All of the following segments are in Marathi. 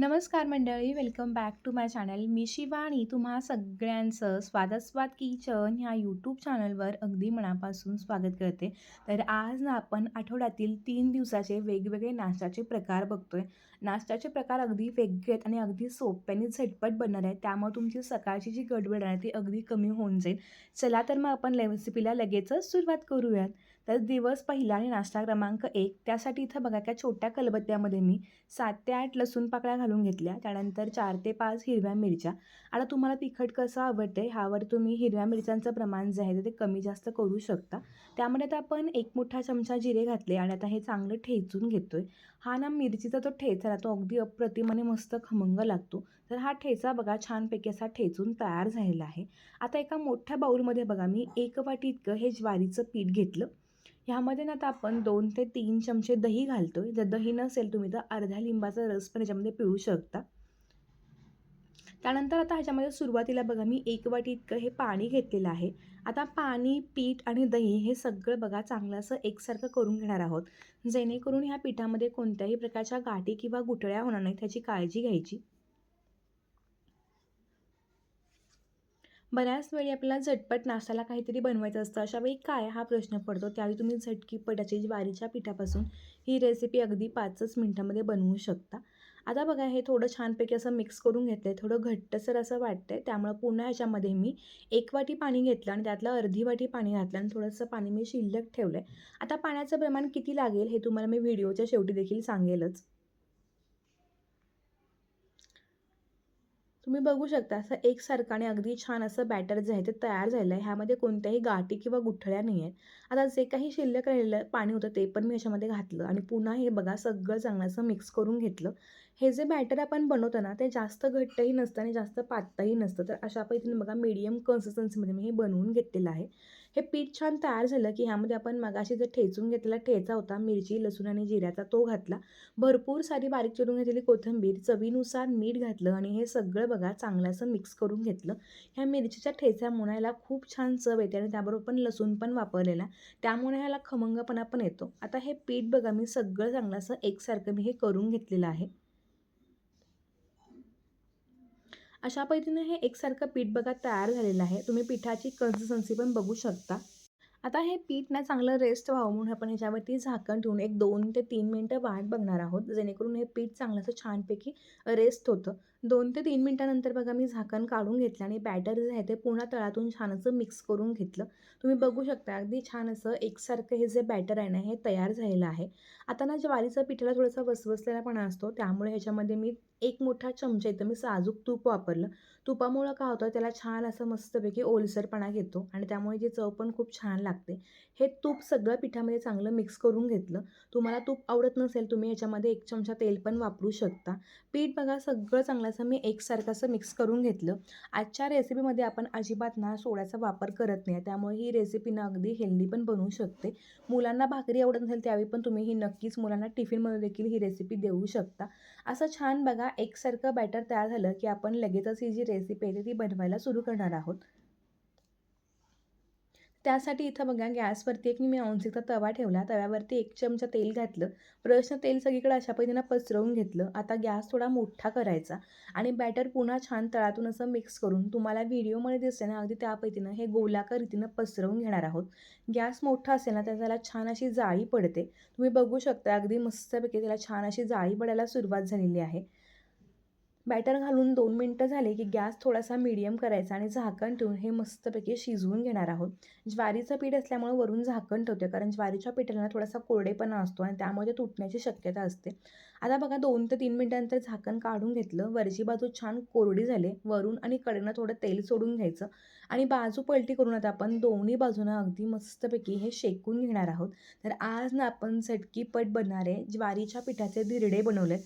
नमस्कार मंडळी welcome back to my channel मी शिवाणी तुम्हा सगळ्यांचं स्वादास्वाद किचन ह्या यूट्यूब चॅनलवर अगदी मनापासून स्वागत करते. तर आज ना आपण आठवड्यातील तीन दिवसाचे वेगवेगळे नाश्त्याचे प्रकार बघतोय. नाश्त्याचे प्रकार अगदी वेगळे आहेत आणि अगदी सोप्याने झटपट बनणार आहेत. त्यामुळे तुमची सकाळची जी गडबड आहे ती अगदी कमी होऊन जाईल. चला तर मग आपण रेसिपीला लगेचच सुरुवात करूयात. तर दिवस पहिला आणि नाश्ता क्रमांक एक. त्यासाठी इथं बघा त्या छोट्या कलबत्त्यामध्ये मी सात ते आठ लसूण पाकळ्या घालून घेतल्या. त्यानंतर चार ते पाच हिरव्या मिरच्या. आता तुम्हाला तिखट कसं आवडते ह्यावर तुम्ही हिरव्या मिरच्यांचं प्रमाण जे आहे ते कमी जास्त करू शकता. त्यामध्ये आता आपण एक मोठा चमचा जिरे घातले आणि आता हे चांगलं ठेचून घेतोय. हा ना मिरचीचा तो ठेचा तो अगदी अप्रतिमाने मस्त खमंग लागतो. तर हा ठेचा बघा छानपैकी असा ठेचून तयार झालेला आहे. आता एका मोठ्या बाऊलमध्ये बघा मी एक वाटी इतकं हे ज्वारीचं पीठ घेतलं. ह्यामध्ये ना आता आपण दोन ते तीन चमचे दही घालतो आहे जर दही नसेल तुम्ही तर अर्ध्या लिंबाचा रस पण याच्यामध्ये पिळू शकता. त्यानंतर आता ह्याच्यामध्ये सुरुवातीला बघा मी एक वाटी इतकं हे पाणी घेतलेलं आहे. आता पाणी पीठ आणि दही हे सगळं बघा चांगलं असं एकसारखं करून घेणार आहोत. जेणेकरून ह्या पिठामध्ये कोणत्याही प्रकारच्या गाठी किंवा गुठळ्या होणार नाहीत त्याची काळजी घ्यायची. बऱ्याच वेळी आपल्याला झटपट नाश्त्याला काहीतरी बनवायचं असतं. अशा वेळी काय हा प्रश्न पडतो? त्यावेळी तुम्ही झटकीपटाची ज्वारीच्या पिठापासून ही रेसिपी अगदी पाचच मिनटामध्ये बनवू शकता. आता बघा हे थोडं छानपैकी असं मिक्स करून घेतलं आहे थोडं घट्टसर असं वाटतं आहे त्यामुळं पुन्हा ह्याच्यामध्ये मी एक वाटी पाणी घेतलं आणि त्यातलं अर्धी वाटी पाणी घातलं आणि थोडंसं पाणी मी शिल्लक ठेवलं आहे आता पाण्याचं प्रमाण किती लागेल हे तुम्हाला मी व्हिडिओच्या शेवटी देखील सांगेलच. तुम्ही बघू शकता असं एकसारखं आणि अगदी छान असं बॅटर जे आहे ते तयार झालं आहे. ह्यामध्ये कोणत्याही गाठी किंवा गुठळ्या नाही आहेत. आता जे काही शिल्लक राहिलेलं पाणी होतं ते पण मी ह्याच्यामध्ये घातलं आणि पुन्हा हे बघा सगळं चांगलं असं मिक्स करून घेतलं. हे जे बॅटर आपण बनवतो ना ते जास्त घट्टही नसतं आणि जास्त पातळही नसतं. तर अशा पद्धतीने बघा मीडियम कन्सिस्टन्सीमध्ये मी हे बनवून घेतलेलं आहे. हे पीठ छान तयार झालं की ह्यामध्ये आपण मगाशी जे ठेचून घेतलेला ठेचा होता मिरची लसूण आणि जिऱ्याचा तो घातला. भरपूर सारी बारीक चिरून घेतलेली कोथिंबीर चवीनुसार मीठ घातलं आणि हे सगळं बघा चांगलं असं मिक्स करून घेतलं. ह्या मिरचीच्या ठेच्यामुळे ह्याला खूप छान चव येते आणि त्याबरोबर पण लसूण पण वापरलेला. त्यामुळे ह्याला खमंगपणा पण येतो. आता हे पीठ बघा मी सगळं चांगलं असं एकसारखं मी हे करून घेतलेलं आहे. अशा पद्धतीने हे एकसारखं पीठ बघा तयार झालेलं आहे. तुम्ही पिठाची कन्सिस्टन्सी पण बघू शकता. आता हे पीठ ना चांगलं रेस्ट व्हावं म्हणून आपण ह्याच्यावरती झाकण ठेवून एक दोन ते तीन मिनटं वाट बघणार आहोत. जेणेकरून हे पीठ चांगलं असं छानपैकी रेस्ट होतं. दोन ते तीन मिनटानंतर बघा मी झाकण काढून घेतलं आणि बॅटर जे आहे ते पुन्हा तळातून छान असं मिक्स करून घेतलं. तुम्ही बघू शकता अगदी छान असं एकसारखं हे जे बॅटर आहे ना हे तयार झालेलं आहे. आता ना ज्वारीचा पिठाला थोडासा वसवसलेलापणा असतो त्यामुळे ह्याच्यामध्ये मी एक मोठा चमचा इथं मी साजूक तूप वापरलं. तुपामुळं काय होतं त्याला छान असं मस्तपैकी ओलसरपणा घेतो आणि त्यामुळे जी चव पण खूप छान लागते. हे तूप सगळं पिठामध्ये चांगलं मिक्स करून घेतलं. तुम्हाला तूप आवडत नसेल तुम्ही ह्याच्यामध्ये एक चमचा तेल पण वापरू शकता. पीठ बघा सगळं चांगलं असं मी एकसारखं असं मिक्स करून घेतलं. आजच्या रेसिपीमध्ये आपण अजिबात ना सोड्याचा वापर करत नाही. त्यामुळे ही रेसिपी ना अगदी हेल्दी पण बनवू शकते. मुलांना भाकरी आवडत नसेल त्यावेळी पण तुम्ही ही नक्कीच मुलांना टिफिनमध्ये देखील ही रेसिपी देऊ शकता. असं छान बघा एकसारखं बॅटर तयार झालं की आपण लगेचच ही जी रेसिपी आहे ती बनवायला सुरू करणार आहोत. त्यासाठी इथं बघा गॅसवरती एक मी औंसीचा तवा ठेवला. तव्यावरती एक चमचा तेल घातलं. प्रश्न तेल सगळीकडे अशा पद्धतीनं पसरवून घेतलं. आता गॅस थोडा मोठा करायचा आणि बॅटर पुन्हा छान तळातून असं मिक्स करून तुम्हाला व्हिडिओमध्ये दिसते ना अगदी त्या पद्धतीनं हे गोलाकार रीतीनं पसरवून घेणार आहोत. गॅस मोठा असेल ना तर त्याला छान अशी जाळी पडते. तुम्ही बघू शकता अगदी मस्तपैकी त्याला छान अशी जाळी पडायला सुरुवात झालेली आहे. बॅटर घालून दोन मिनटं झाले की गॅस थोडासा मीडियम करायचा आणि झाकण ठेवून हे मस्तपैकी शिजवून घेणार आहोत. ज्वारीचं पीठ असल्यामुळे वरून झाकण ठेवते कारण ज्वारीच्या पिठाला थोडासा कोरडेपणा असतो आणि त्यामध्ये तुटण्याची शक्यता असते. आता बघा दोन ते तीन मिनटानंतर झाकण काढून घेतलं. वरची बाजू छान कोरडी झाली. वरून आणि कडेनं थोडं तेल सोडून घ्यायचं आणि बाजू पलटी करून आता आपण दोन्ही बाजूनं अगदी मस्तपैकी हे शेकून घेणार आहोत. तर आज ना आपण झटकीपट बनणारे ज्वारीच्या पिठाचे धिरडे बनवले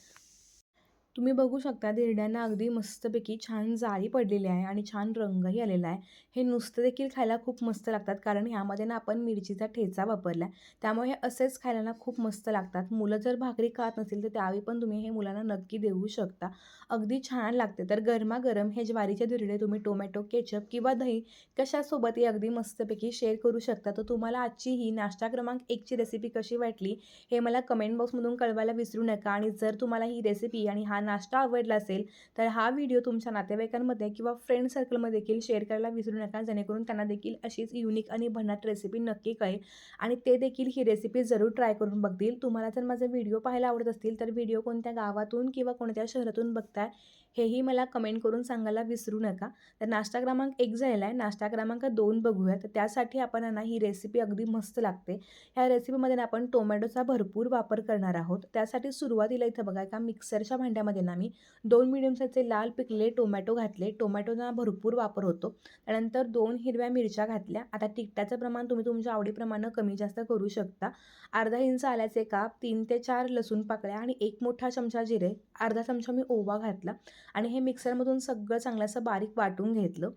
तुम्ही बघू शकता धिरड्यांना अगदी मस्तपैकी छान जाळी पडलेली आहे आणि छान रंगही आलेला आहे. हे नुसतं देखील खायला खूप मस्त लागतात कारण ह्यामध्ये ना आपण मिरचीचा ठेचा वापरला आहे त्यामुळे हे असेच खायला ना खूप मस्त लागतात. मुलं जर भाकरी खात नसेल तर त्यावेळी पण तुम्ही हे मुलांना नक्की देऊ शकता. अगदी छान लागते. तर गरमागरम हे ज्वारीचे धिरडे तुम्ही टोमॅटो केचप किंवा दही कशासोबतही अगदी मस्तपैकी शेअर करू शकता. तर तुम्हाला आजची ही नाश्ता क्रमांक एकची रेसिपी कशी वाटली हे मला कमेंट बॉक्समधून कळवायला विसरू नका. आणि जर तुम्हाला ही रेसिपी आणि हा नाश्ता आवडला असेल तर हा व्हिडिओ तुमच्या नातेवाईकांमध्ये किंवा फ्रेंड सर्कलमध्ये देखील शेअर करायला विसरू नका. जेणेकरून त्यांना देखील अशीच युनिक आणि भन्नाट रेसिपी नक्की कळेल. आणि ते देखील ही रेसिपी जरूर ट्राय करून बघतील. तुम्हाला जर माझे व्हिडिओ पाहायला आवडत असतील तर व्हिडिओ कोणत्या गावातून किंवा कोणत्या शहरातून बघताय हेही मला कमेंट करून सांगायला विसरू नका. तर नाश्ता क्रमांक एक झालेला आहे नाश्ता क्रमांक दोन बघूया. तर त्यासाठी आपण ना ही रेसिपी अगदी मस्त लागते. ह्या रेसिपीमध्ये आपण टोमॅटोचा भरपूर वापर करणार आहोत. त्यासाठी सुरुवातीला इथं बघा एका मिक्सरच्या भांड्यामध्ये ना मी दोन मिडियम साईजचे लाल पिकलेले टोमॅटो घातले. टोमॅटोचा भरपूर वापर होतो. त्यानंतर दोन हिरव्या मिरच्या घातल्या. आता तिखटाचं प्रमाण तुम्ही तुमच्या आवडीप्रमाणे कमी जास्त करू शकता. अर्धा इंच आल्याचे काप तीन ते चार लसूण पाकळ्या आणि एक मोठा चमचा जिरे. अर्धा चमचा मी ओवा घातला आणि हे मिक्सरमधून सगळं चांगलं असं बारीक वाटून घेतलं.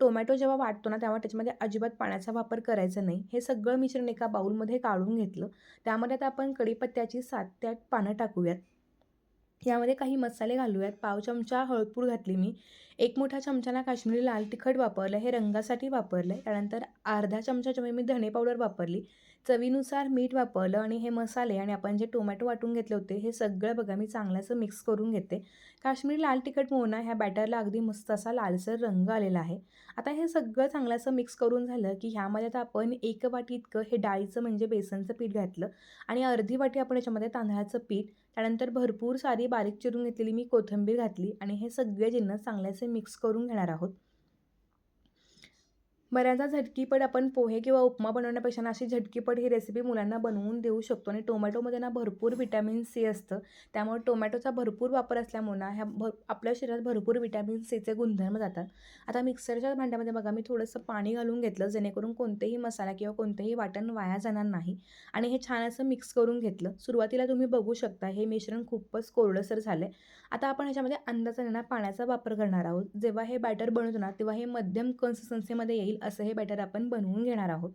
टोमॅटो जेव्हा वाटतो ना तेव्हा त्याच्यामध्ये अजिबात पाण्याचा वापर करायचा नाही. हे सगळं मिश्रण एका बाऊलमध्ये काढून घेतलं. त्यामध्ये आता आपण कढीपत्त्याची सात ते आठ पानं टाकूयात. यामध्ये काही मसाले घालूयात. पाव चमचा हळदपूड घातली मी. एक मोठा चमचाना काश्मीरी लाल तिखट वापरलं. हे रंगासाठी वापरलं आहे त्यानंतर अर्धा चमचा जेव्हा मी धणे पावडर वापरली. चवीनुसार मीठ वापरलं आणि हे मसाले आणि आपण जे टोमॅटो वाटून घेतले होते हे सगळं बघा मी चांगलं मिक्स करून घेते. काश्मीरी लाल तिखट मोहना ह्या बॅटरला अगदी मस्त असा लालसर रंग आलेला आहे. आता हे सगळं चांगलं असं मिक्स करून झालं की ह्यामध्ये आता आपण एक वाटी इतकं हे डाळीचं म्हणजे बेसनचं पीठ घातलं आणि अर्धी वाटी आपण याच्यामध्ये तांदळाचं पीठ त्यानंतर भरपूर सारी बारीक चिरून घेतलेली मी कोथिंबीर घातली आणि हे सगळे जिन्नस चांगल्याचे मिक्स करून घेणार आहोत. बऱ्याचदा झटकीपट आपण पोहे किंवा उपमा बनवण्यापेक्षा ना अशी झटकीपट ही रेसिपी मुलांना बनवून देऊ शकतो. आणि टोमॅटोमध्ये ना भरपूर विटॅमिन सी असतं. त्यामुळे टोमॅटोचा भरपूर वापर असल्यामुळे ना ह्या भर आपल्या शरीरात भरपूर विटॅमिन सीचे गुणधर्म जातात. आता मिक्सरच्या भांड्यामध्ये बघा मी थोडंसं पाणी घालून घेतलं जेणेकरून कोणतेही मसाला किंवा कोणतेही वाटण वाया जाणार नाही. आणि हे छान असं मिक्स करून घेतलं. सुरुवातीला तुम्ही बघू शकता हे मिश्रण खूपच कोरडंसर झालं आहे आता आपण ह्याच्यामध्ये अंदाजाने ना पाण्याचा वापर करणार आहोत. जेव्हा हे बॅटर बनवतो ना तेव्हा हे मध्यम कन्सिस्टन्सीमध्ये येईल असं हे बॅटर आपण बनवून घेणार आहोत.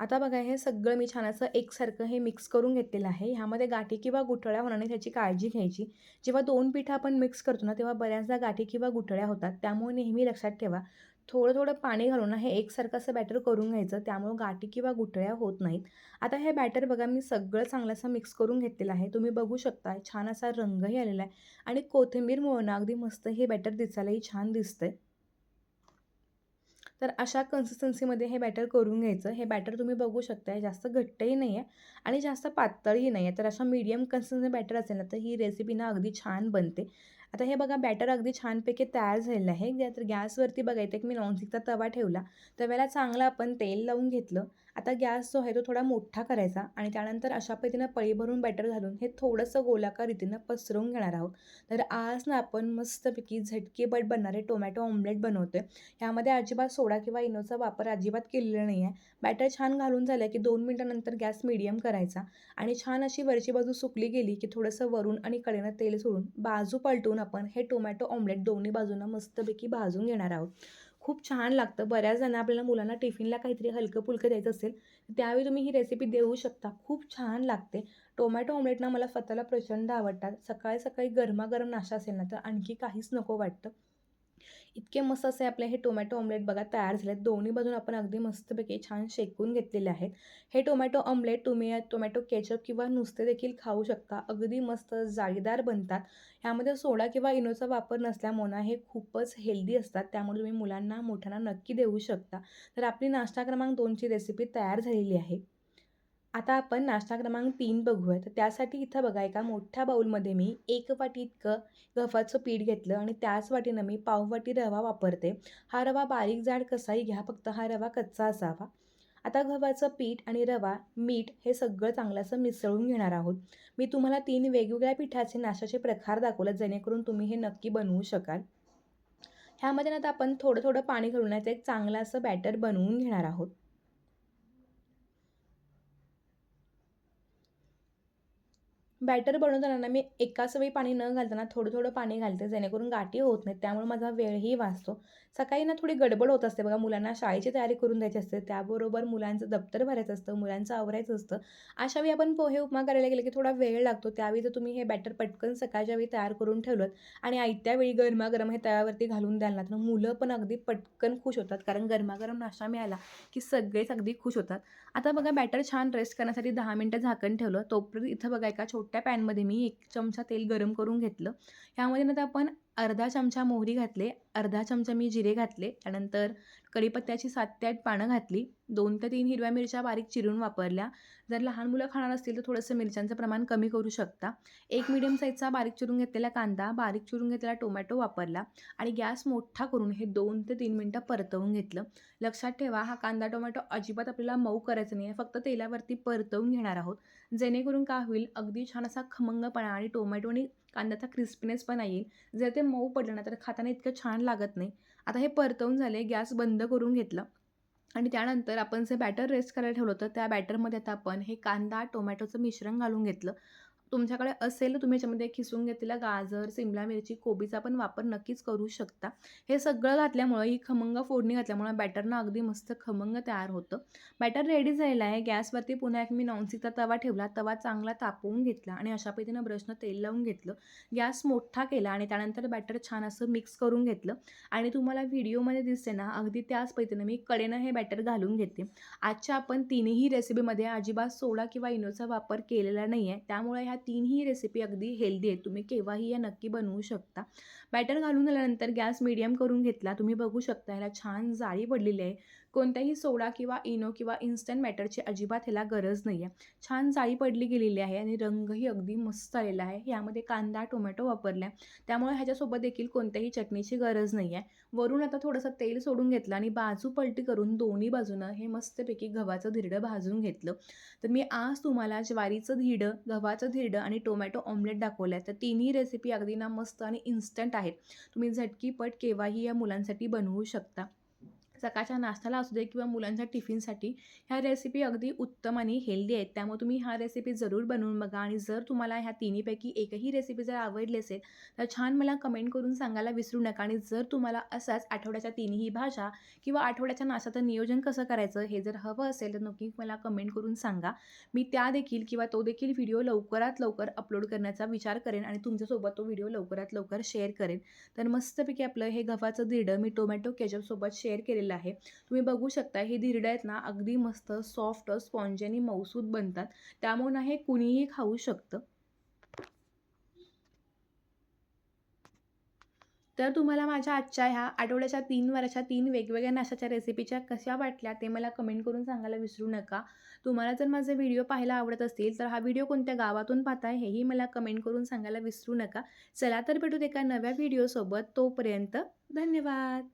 आता बघा हे सगळं मी छान असं एकसारखं हे मिक्स करून घेतलेलं आहे. ह्यामध्ये गाठी किंवा गुठळ्या होणार नाही त्याची काळजी घ्यायची. जेव्हा दोन पिठं आपण मिक्स करतो ना तेव्हा बऱ्याचदा गाठी किंवा गुठळ्या होतात. त्यामुळे नेहमी लक्षात ठेवा थोडं थोडं पाणी घालून हे एकसारखं असं बॅटर करून घ्यायचं. त्यामुळं गाठी किंवा गुठळ्या होत नाहीत. आता हे बॅटर बघा मी सगळं चांगलं असं मिक्स करून घेतलेलं आहे. तुम्ही बघू शकता छान असा रंगही आलेला आहे. आणि कोथिंबीर ना अगदी मस्त हे बॅटर दिसायलाही छान दिसतंय. तर अशा कन्सिस्टन्सीमध्ये हे बॅटर करून घ्यायचं. हे बॅटर तुम्ही बघू शकता जास्त घट्टही नाही आहे आणि जास्त पातळही नाही आहे तर अशा मीडियम कन्सिस्टन्सी बॅटर असेल ना तर ही रेसिपी ना अगदी छान बनते. आता हे बघा बॅटर अगदी छानपैकी तयार झालेलं आहे. तर गॅसवरती बघायचं की मी नॉनस्टिकचा तवा ठेवला. तव्याला चांगलं आपण तेल लावून घेतलं. आता गॅस जो आहे तो थोडा मोठा करायचा आणि त्यानंतर अशा पद्धतीनं पळी भरून बॅटर घालून हे थोडंसं गोलाकार रीतीनं पसरवून घेणार आहोत. तर आज ना आपण मस्तपैकी झटके बट बनणारे टोमॅटो ऑमलेट बनवतो आहे ह्यामध्ये अजिबात सोडा किंवा इनोचा वापर अजिबात केलेला नाही आहे बॅटर छान घालून झालं की दोन मिनटानंतर गॅस मिडियम करायचा आणि छान अशी वरची बाजू सुकली गेली की थोडंसं वरून आणि कडेनं तेल सोडून बाजू पलटून आपण हे टोमॅटो ऑमलेट दोन्ही बाजूंना मस्तपैकी भाजून घेणार आहोत. खूप छान लागतं. बऱ्याच जण आपल्याला मुलांना टिफिनला काहीतरी हलकं फुलकं द्यायचं असेल त्यावेळी तुम्ही ही रेसिपी देऊ शकता. खूप छान लागते. टोमॅटो ऑमलेट ना मला स्वतःला प्रचंड आवडतात. सकाळी सकाळी गरमागरम नाश्ता असेल ना तर आणखी काहीच नको वाटतं. इतके मस्त असे आपले हे टोमॅटो ऑमलेट बघा तयार झाले आहेत दोन्ही बाजून आपण अगदी मस्तपैकी छान शेकून घेतलेले आहेत. हे टोमॅटो ऑमलेट तुम्ही टोमॅटो केचप किंवा नुसते देखील खाऊ शकता. अगदी मस्त जाळीदार बनतात. ह्यामध्ये सोडा किंवा इनोचा वापर नसल्यामुळे हे खूपच हेल्दी असतात. त्यामुळे तुम्ही मुलांना मोठ्यांना नक्की देऊ शकता. तर आपली नाश्ता क्रमांक दोनची रेसिपी तयार झालेली आहे. आता आपण नाश्ता क्रमांक तीन बघूया. तर त्यासाठी इथं बघा एका मोठ्या बाऊलमध्ये मी एक वाटी इतकं गव्हाचं पीठ घेतलं आणि त्याच वाटीनं मी पाववाटी रवा वापरते. हा रवा बारीक जाड कसाही घ्या फक्त हा रवा कच्चा असावा. आता गव्हाचं पीठ आणि रवा मीठ हे सगळं चांगलं असं मिसळून घेणार आहोत. मी तुम्हाला तीन वेगवेगळ्या पिठाचे नाश्त्याचे प्रकार दाखवले जेणेकरून तुम्ही हे नक्की बनवू शकाल. ह्यामध्ये आता आपण थोडं थोडं पाणी घालून एक चांगलं असं बॅटर बनवून घेणार आहोत. बॅटर बनवताना ना मी एकाच वेळी पाणी न घालताना थोडं थोडं पाणी घालते जेणेकरून गाठी होत नाहीत. त्यामुळे माझा वेळही वाचतो. सकाळी ना थोडी गडबड होत असते बघा. मुलांना शाळेची तयारी करून द्यायची असते. त्याबरोबर मुलांचं दप्तर भरायचं असतं मुलांचं आवरायचं असतं. अशा वेळी आपण पोहे उपमा करायला गेलं की थोडा वेळ लागतो. त्यावेळी जर तुम्ही हे बॅटर पटकन सकाळच्या वेळी तयार करून ठेवलं आणि आयत्या वेळी गरमागरम हे तव्यावरती घालून द्याल ना तर मुलं पण अगदी पटकन खुश होतात. कारण गरमागरम नाश्ता मिळाला की सगळेच अगदी खुश होतात. आता बघा बॅटर छान रेस्ट करण्यासाठी दहा मिनटं झाकण ठेवलं. तोपर्यंत इथं बघा एका छोट्या पॅनमध्ये मी एक चमचा तेल गरम करून घेतलं. ह्यामध्ये ना आपण अर्धा चमचा मोहरी घातले अर्धा चमचा मी जिरे घातले त्यानंतर कढीपत्त्याची सात ते आठ पानं घातली. दोन ते तीन हिरव्या मिरच्या बारीक चिरून वापरल्या. जर लहान मुलं खाणार असतील तर थोडंसं मिरच्यांचं प्रमाण कमी करू शकता. एक मिडियम साईजचा बारीक चिरून घेतलेला कांदा बारीक चिरून घेतलेला टोमॅटो वापरला आणि गॅस मोठा करून हे दोन ते तीन मिनटं परतवून घेतलं. लक्षात ठेवा हा कांदा टोमॅटो अजिबात आपल्याला मऊ करायचं नाही आहे फक्त तेलावरती परतवून घेणार आहोत. जेणेकरून काय होईल अगदी छान असा खमंगपणा आणि टोमॅटो आणि कांद्याचा क्रिस्पीनेस पण येईल. जर ते मऊ पडलं ना तर खाताना इतकं छान लागत नाही. आता हे परतवून झाले गॅस बंद करून घेतलं. आणि त्यानंतर आपण जे बॅटर रेस्ट करायला ठेवलं होतं त्या बॅटरमध्ये आता आपण हे कांदा टोमॅटोचं मिश्रण घालून घेतलं. तुमच्याकडे असेल तुम्ही याच्यामध्ये खिसून घेतलेला गाजर सिमला मिरची कोबीचा पण वापर नक्कीच करू शकता. हे सगळं घातल्यामुळं ही खमंग फोडणी घातल्यामुळं बॅटरनं अगदी मस्त खमंग तयार होतं. बॅटर रेडी झालेलं आहे. गॅसवरती पुन्हा एक मी नॉनस्टिकचा तवा ठेवला. तवा चांगला तापवून घेतला आणि अशा पद्धतीनं ब्रशनं तेल लावून घेतलं. गॅस मोठा केला आणि त्यानंतर बॅटर छान असं मिक्स करून घेतलं. आणि तुम्हाला व्हिडिओमध्ये दिसते ना अगदी त्याच पद्धतीनं मी कडेनं हे बॅटर घालून घेते. आजच्या आपण तिन्ही रेसिपीमध्ये अजिबात सोडा किंवा इनोचा वापर केलेला नाही आहे त्यामुळे ह्या तीनही रेसिपी अगदी हेल्दी आहेत. तुम्ही केव्हाही या नक्की बनवू शकता. बॅटर घालून झाल्यानंतर गॅस मिडियम करून घेतला. तुम्ही बघू शकता ह्याला छान जाळी पडलेली आहे. कोणत्याही सोडा किंवा इनो किंवा इन्स्टंट मॅटरची अजिबात ह्याला गरज नाही आहे छान जाळी पडली गेलेली आहे आणि रंगही अगदी मस्त आलेला आहे. यामध्ये कांदा टोमॅटो वापरला आहे त्यामुळे ह्याच्यासोबत देखील कोणत्याही चटणीची गरज नाही आहे वरून आता थोडंसं तेल सोडून घेतलं आणि बाजू पलटी करून दोन्ही बाजूनं हे मस्तपैकी गव्हाचं धिरडं भाजून घेतलं. तर मी आज तुम्हाला ज्वारीचं धिरडं गव्हाचं धिरडं आणि टोमॅटो ऑमलेट दाखवलं आहे तर तिन्ही रेसिपी अगदी ना मस्त आणि इन्स्टंट आहेत. तुम्ही झटकीपट केव्हाही या मुलांसाठी बनवू शकता. सकाळच्या नाश्त्याला असू दे किंवा मुलांच्या टिफिनसाठी ह्या रेसिपी अगदी उत्तम आणि हेल्दी आहेत. त्यामुळे तुम्ही ह्या रेसिपी जरूर बनवून बघा आणि जर तुम्हाला ह्या तिन्हीपैकी एकही रेसिपी जर आवडली असेल तर छान मला कमेंट करून सांगायला विसरू नका. आणि जर तुम्हाला असाच आठवड्याच्या तिन्ही भाषा किंवा आठवड्याच्या नाश्त्याचं नियोजन कसं करायचं हे जर हवं असेल तर नक्की मला कमेंट करून सांगा. मी त्या देखील किंवा तो देखील व्हिडिओ लवकरात लवकर अपलोड करण्याचा विचार करेन आणि तुमच्यासोबत तो व्हिडिओ लवकरात लवकर शेअर करेन. तर मस्तपैकी आपलं हे गव्हाचं दिडं मी टोमॅटो केचपसोबत शेअर केलेलं आहे. तुम्ही बघू शकता हे धिरडं आहेत ना अगदी मस्त सॉफ्ट स्पॉन्ज आणि मऊसूद बनतात. त्यामुळे ना हे कुणीही खाऊ शकतं. तर तुम्हाला माझ्या आजच्या ह्या आठवड्याच्या तीन वाराच्या तीन वेगवेगळ्या नाशाच्या रेसिपीच्या कशा वाटल्या ते मला कमेंट करून सांगायला विसरू नका. तुम्हाला जर माझे व्हिडिओ पाहायला आवडत असतील तर हा व्हिडिओ कोणत्या गावातून पाहताय हेही मला कमेंट करून सांगायला विसरू नका. चला तर भेटूत एका नव्या व्हिडिओसोबत तोपर्यंत धन्यवाद!